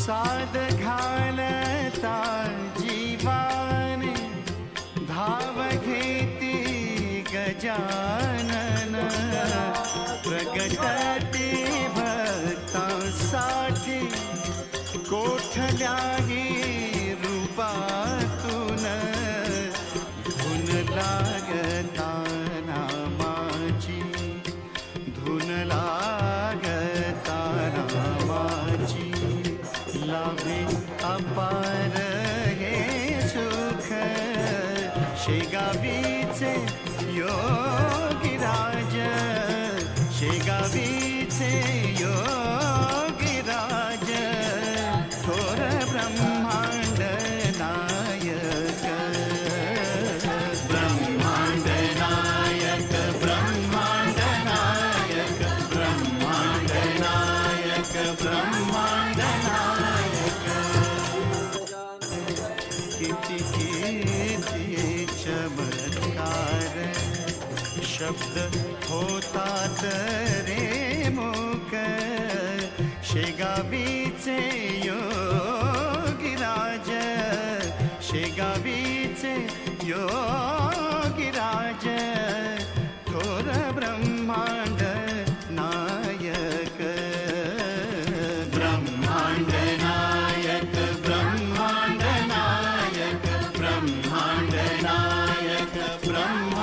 साद घालता जीवाने धाव घेती कोठल्याही अपार हे सुख शेगावीचे योगिराज शेगावीचे योगिराज थोर ब्रह्मांड नायक ब्रह्मांड नायक ब्रह्मांड नायक ब्रह्मांड नायक ब्रह्मांड किती चमत्कार। शब्द होतात रे मोक शेगावीचे योगिराज। शेगावीचे योग Come on.